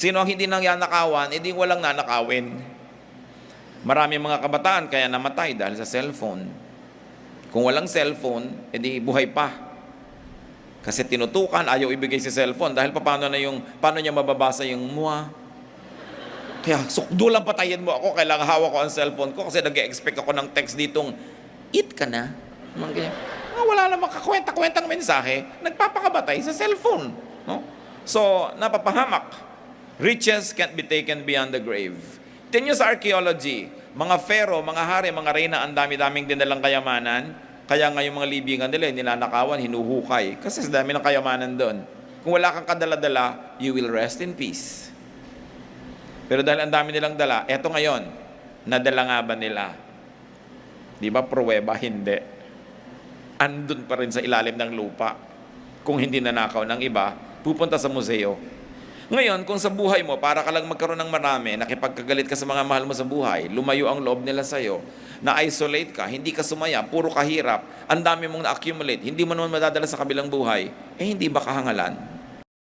Sino ang hindi nangyanakawan, edi walang nanakawin. Marami mga kabataan kaya namatay dahil sa cellphone. Kung walang cellphone, edi buhay pa. Kasi tinutukan, ayaw ibigay si cellphone dahil paano na yung paano niya mababasa yung mua. Kaya sukdo lang patayin mo ako, kailangan hawak ko ang cellphone ko kasi nag-expect ako ng text ditong eat ka na. Mga. Ah, wala namang kakwenta-kwentang mensahe, nagpapakabatay sa cellphone. No? So, napapahamak. Riches can't be taken beyond the grave. Tingnan sa archaeology, mga pharaoh, mga hari, mga reyna, ang dami-daming dinalang kayamanan. Kaya nga yung mga libingan nila, ninanakawan, hinuhukay. Kasi sa dami ng kayamanan doon. Kung wala kang kadala-dala, you will rest in peace. Pero dahil ang dami nilang dala, eto ngayon, nadala nga ba nila? Di ba, pruweba? Hindi. Andun pa rin sa ilalim ng lupa. Kung hindi nanakaw ng iba, pupunta sa museo. Ngayon, kung sa buhay mo, para ka lang magkaroon ng marami, nakipagkagalit ka sa mga mahal mo sa buhay, lumayo ang loob nila sa'yo, na-isolate ka, hindi ka sumaya, puro kahirap, ang dami mong na-accumulate, hindi mo naman madadala sa kabilang buhay, eh hindi ba kahangalan?